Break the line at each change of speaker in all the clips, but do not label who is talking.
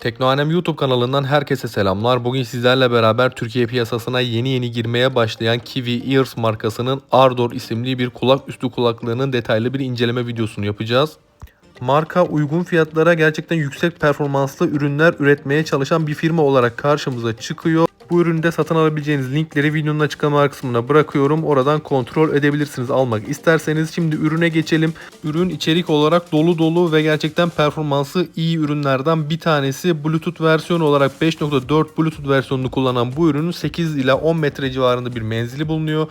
Teknoanem YouTube kanalından herkese selamlar. Bugün sizlerle beraber Türkiye piyasasına yeni yeni girmeye başlayan Kiwi Ears markasının Ardor isimli bir kulak üstü kulaklığının detaylı bir inceleme videosunu yapacağız. Marka uygun fiyatlara gerçekten yüksek performanslı ürünler üretmeye çalışan bir firma olarak karşımıza çıkıyor. Bu üründe satın alabileceğiniz linkleri videonun açıklama kısmına bırakıyorum. Oradan kontrol edebilirsiniz almak isterseniz. Şimdi ürüne geçelim. Ürün içerik olarak dolu dolu ve gerçekten performansı iyi ürünlerden bir tanesi. Bluetooth versiyonu olarak 5.4 Bluetooth versiyonunu kullanan bu ürünün 8 ila 10 metre civarında bir menzili bulunuyor.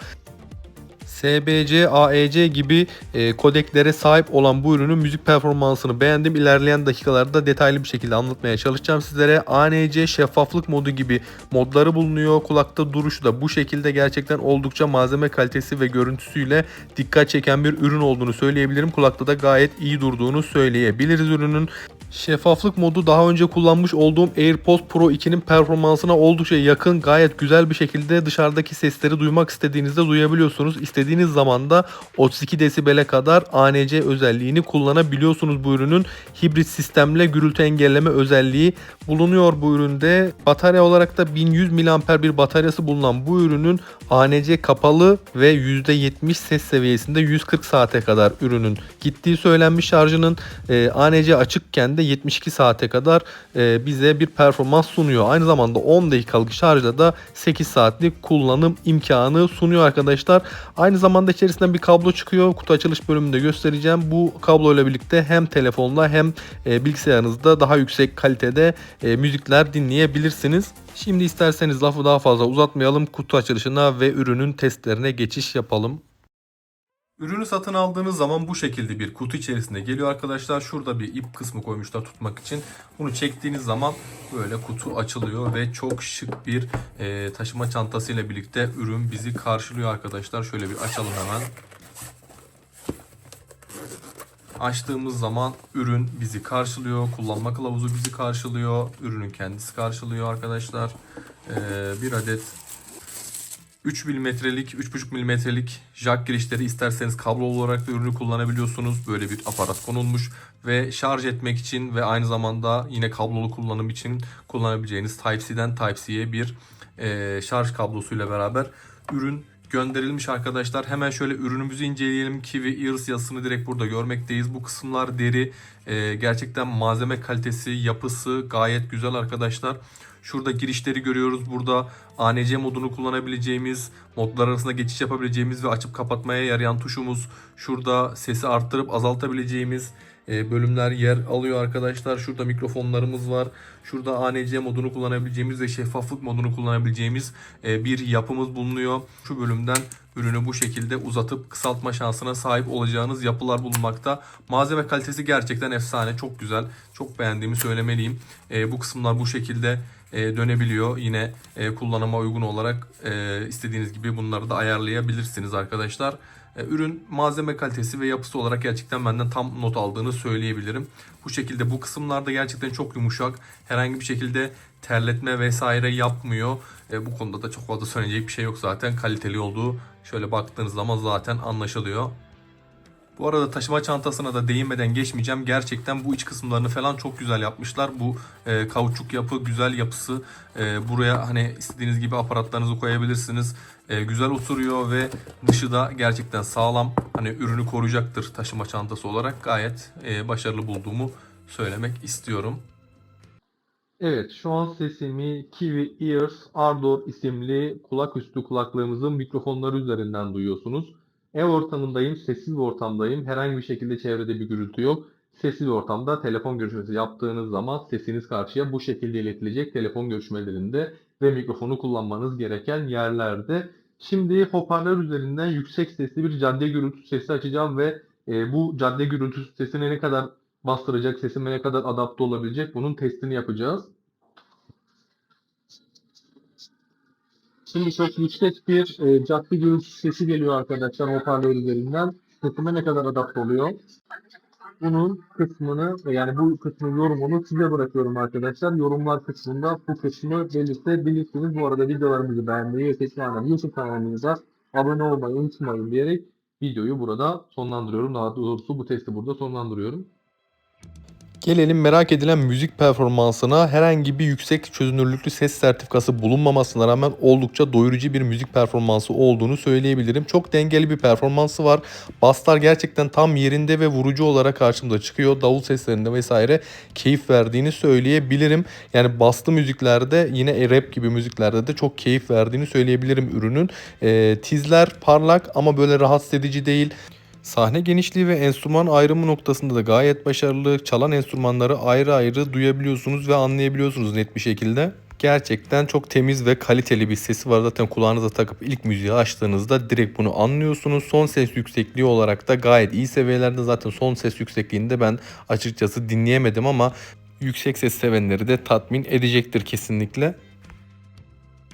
SBC, AEC gibi e, kodeklere sahip olan bu ürünün müzik performansını beğendim. İlerleyen dakikalarda detaylı bir şekilde anlatmaya çalışacağım sizlere. ANC şeffaflık modu gibi modları bulunuyor. Kulakta duruşu da bu şekilde gerçekten oldukça malzeme kalitesi ve görüntüsüyle dikkat çeken bir ürün olduğunu söyleyebilirim. Kulakta da gayet iyi durduğunu söyleyebiliriz ürünün. Şeffaflık modu daha önce kullanmış olduğum AirPods Pro 2'nin performansına oldukça yakın. Gayet güzel bir şekilde dışarıdaki sesleri duymak istediğinizde duyabiliyorsunuz. İstediğiniz zaman da 32 desibele kadar ANC özelliğini kullanabiliyorsunuz bu ürünün. Hibrit sistemle gürültü engelleme özelliği bulunuyor bu üründe. Batarya olarak da 1100 mAh bir bataryası bulunan bu ürünün ANC kapalı ve %70 ses seviyesinde 140 saate kadar ürünün gittiği söylenmiş şarjının e, ANC açıkken de 72 saate kadar e, bize bir performans sunuyor. Aynı zamanda 10 dakikalık şarjda da 8 saatlik kullanım imkanı sunuyor arkadaşlar. Aynı zamanda içerisinden bir kablo çıkıyor. Kutu açılış bölümünde göstereceğim. Bu kablo ile birlikte hem telefonla hem e, bilgisayarınızda daha yüksek kalitede e, müzikler dinleyebilirsiniz. Şimdi isterseniz lafı daha fazla uzatmayalım. Kutu açılışına ve ürünün testlerine geçiş yapalım. Ürünü satın aldığınız zaman bu şekilde bir kutu içerisinde geliyor arkadaşlar. Şurada bir ip kısmı koymuşlar tutmak için. Bunu çektiğiniz zaman böyle kutu açılıyor ve çok şık bir e, taşıma çantasıyla birlikte ürün bizi karşılıyor arkadaşlar. Şöyle bir açalım hemen. Açtığımız zaman ürün bizi karşılıyor. Kullanma kılavuzu bizi karşılıyor. Ürünün kendisi karşılıyor arkadaşlar. Ee, bir adet 3 milimetrelik, 3,5 milimetrelik jack girişleri isterseniz kablo olarak da ürünü kullanabiliyorsunuz. Böyle bir aparat konulmuş ve şarj etmek için ve aynı zamanda yine kablolu kullanım için kullanabileceğiniz Type-C'den Type-C'ye bir e, şarj kablosuyla beraber ürün gönderilmiş arkadaşlar. Hemen şöyle ürünümüzü inceleyelim. Kiwi Ears yazısını direkt burada görmekteyiz. Bu kısımlar deri. E, gerçekten malzeme kalitesi, yapısı gayet güzel arkadaşlar. Şurada girişleri görüyoruz. Burada ANC modunu kullanabileceğimiz, modlar arasında geçiş yapabileceğimiz ve açıp kapatmaya yarayan tuşumuz. Şurada sesi arttırıp azaltabileceğimiz e, bölümler yer alıyor arkadaşlar. Şurada mikrofonlarımız var. Şurada ANC modunu kullanabileceğimiz ve şeffaflık modunu kullanabileceğimiz e, bir yapımız bulunuyor. Şu bölümden ürünü bu şekilde uzatıp kısaltma şansına sahip olacağınız yapılar bulunmakta. Malzeme kalitesi gerçekten efsane. Çok güzel. Çok beğendiğimi söylemeliyim. E, bu kısımlar bu şekilde e, dönebiliyor. Yine e, kullanıma uygun olarak e, istediğiniz gibi bunları da ayarlayabilirsiniz arkadaşlar. E, ürün malzeme kalitesi ve yapısı olarak gerçekten benden tam not aldığını söyleyebilirim. Bu şekilde bu kısımlarda gerçekten çok yumuşak. Herhangi bir şekilde terletme vesaire yapmıyor. E, bu konuda da çok fazla söyleyecek bir şey yok zaten. Kaliteli olduğu şöyle baktığınız zaman zaten anlaşılıyor. Bu arada taşıma çantasına da değinmeden geçmeyeceğim. Gerçekten bu iç kısımlarını falan çok güzel yapmışlar. Bu e, kauçuk yapı, güzel yapısı. E, buraya hani istediğiniz gibi aparatlarınızı koyabilirsiniz. E, güzel oturuyor ve dışı da gerçekten sağlam. Hani ürünü koruyacaktır taşıma çantası olarak. Gayet e, başarılı bulduğumu söylemek istiyorum. Evet, şu an sesimi Kiwi Ears Ardor isimli kulak üstü kulaklığımızın mikrofonları üzerinden duyuyorsunuz. Ev ortamındayım, sessiz bir ortamdayım. Herhangi bir şekilde çevrede bir gürültü yok. Sessiz bir ortamda telefon görüşmesi yaptığınız zaman sesiniz karşıya bu şekilde iletilecek telefon görüşmelerinde ve mikrofonu kullanmanız gereken yerlerde. Şimdi hoparlör üzerinden yüksek sesli bir cadde gürültüsü sesi açacağım ve e, bu cadde gürültüsü sesine ne kadar bastıracak, sesime ne kadar adapte olabilecek bunun testini yapacağız. Şimdi çok yüksek bir e, cadde gürültüsü sesi geliyor arkadaşlar hoparlör üzerinden. Sesime ne kadar adapte oluyor? Bunun kısmını yani bu kısmın yorumunu size bırakıyorum arkadaşlar. Yorumlar kısmında bu kısmı belirtebilirsiniz. Bu arada videolarımızı beğenmeyi ve Teknoannem YouTube kanalımıza abone olmayı unutmayın diyerek videoyu burada sonlandırıyorum. Daha doğrusu bu testi burada sonlandırıyorum.
Gelelim merak edilen müzik performansına. Herhangi bir yüksek çözünürlüklü ses sertifikası bulunmamasına rağmen oldukça doyurucu bir müzik performansı olduğunu söyleyebilirim. Çok dengeli bir performansı var. Basslar gerçekten tam yerinde ve vurucu olarak karşımıza çıkıyor. Davul seslerinde vesaire keyif verdiğini söyleyebilirim. Yani baslı müziklerde yine rap gibi müziklerde de çok keyif verdiğini söyleyebilirim ürünün. Ee, tizler parlak ama böyle rahatsız edici değil. Sahne genişliği ve enstrüman ayrımı noktasında da gayet başarılı. Çalan enstrümanları ayrı ayrı duyabiliyorsunuz ve anlayabiliyorsunuz net bir şekilde. Gerçekten çok temiz ve kaliteli bir sesi var. Zaten kulağınıza takıp ilk müziği açtığınızda direkt bunu anlıyorsunuz. Son ses yüksekliği olarak da gayet iyi seviyelerde. Zaten son ses yüksekliğinde ben açıkçası dinleyemedim ama yüksek ses sevenleri de tatmin edecektir kesinlikle.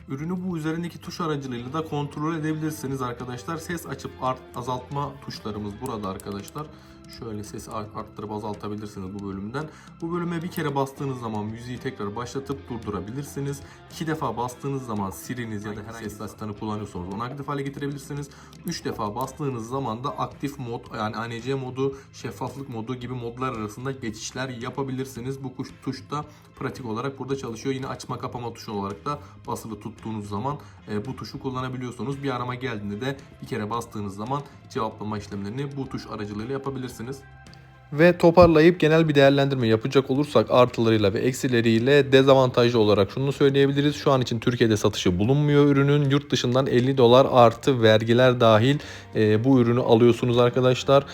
Ürünü bu üzerindeki tuş aracılığıyla da kontrol edebilirsiniz arkadaşlar. Ses açıp art, azaltma tuşlarımız burada arkadaşlar. Şöyle sesi art- arttırıp azaltabilirsiniz bu bölümden. Bu bölüme bir kere bastığınız zaman müziği tekrar başlatıp durdurabilirsiniz. İki defa bastığınız zaman Siri'niz ya da herhangi ses asistanı kullanıyorsanız onu aktif hale getirebilirsiniz. Üç defa bastığınız zaman da aktif mod yani ANC modu, şeffaflık modu gibi modlar arasında geçişler yapabilirsiniz. Bu tuş da pratik olarak burada çalışıyor. Yine açma kapama tuşu olarak da basılı tuttuğunuz zaman e, bu tuşu kullanabiliyorsunuz. Bir arama geldiğinde de bir kere bastığınız zaman cevaplama işlemlerini bu tuş aracılığıyla yapabilirsiniz.
Ve toparlayıp genel bir değerlendirme yapacak olursak artılarıyla ve eksileriyle dezavantajlı olarak şunu söyleyebiliriz. Şu an için Türkiye'de satışı bulunmuyor ürünün. Yurt dışından 50 dolar artı vergiler dahil e, bu ürünü alıyorsunuz arkadaşlar.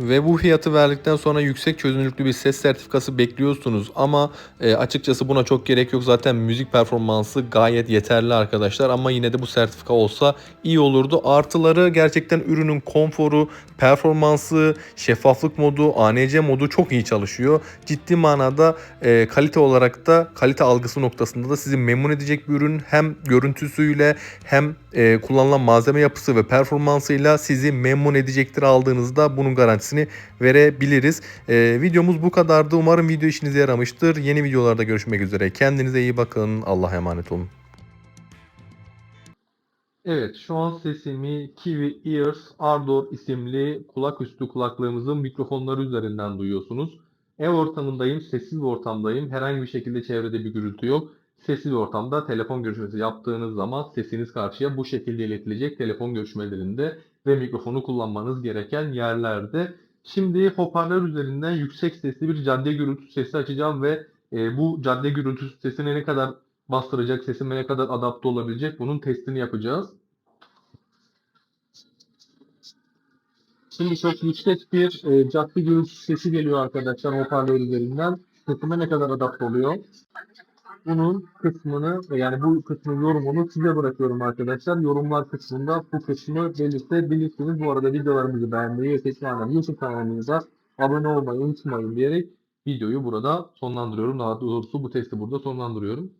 Ve bu fiyatı verdikten sonra yüksek çözünürlüklü bir ses sertifikası bekliyorsunuz ama e, açıkçası buna çok gerek yok. Zaten müzik performansı gayet yeterli arkadaşlar ama yine de bu sertifika olsa iyi olurdu. Artıları gerçekten ürünün konforu, performansı, şeffaflık modu, ANC modu çok iyi çalışıyor. Ciddi manada e, kalite olarak da kalite algısı noktasında da sizi memnun edecek bir ürün. Hem görüntüsüyle hem e, kullanılan malzeme yapısı ve performansıyla sizi memnun edecektir aldığınızda bunun garantisini verebiliriz. E, videomuz bu kadardı. Umarım video işinize yaramıştır. Yeni videolarda görüşmek üzere. Kendinize iyi bakın. Allah'a emanet olun. Evet, şu an sesimi Kiwi Ears Ardor isimli kulaküstü kulaklığımızın mikrofonları üzerinden duyuyorsunuz. Ev ortamındayım, sessiz bir ortamdayım. Herhangi bir şekilde çevrede bir gürültü yok. Sessiz ortamda telefon görüşmesi yaptığınız zaman sesiniz karşıya bu şekilde iletilecek telefon görüşmelerinde ve mikrofonu kullanmanız gereken yerlerde. Şimdi hoparlör üzerinden yüksek sesli bir cadde gürültüsü sesi açacağım ve e, bu cadde gürültüsü sesine ne kadar bastıracak, sesime ne kadar adapte olabilecek bunun testini yapacağız. Şimdi çok yüksek bir e, cadde gürültüsü sesi geliyor arkadaşlar hoparlör üzerinden. Sesime ne kadar adapte oluyor? Bunun kısmını yani bu kısmın yorumunu size bırakıyorum arkadaşlar. Yorumlar kısmında bu kısmı belirtebilirsiniz. Bu arada videolarımızı beğenmeyi ve tekrardan YouTube kanalımıza abone olmayı unutmayın diyerek videoyu burada sonlandırıyorum. Daha doğrusu bu testi burada sonlandırıyorum.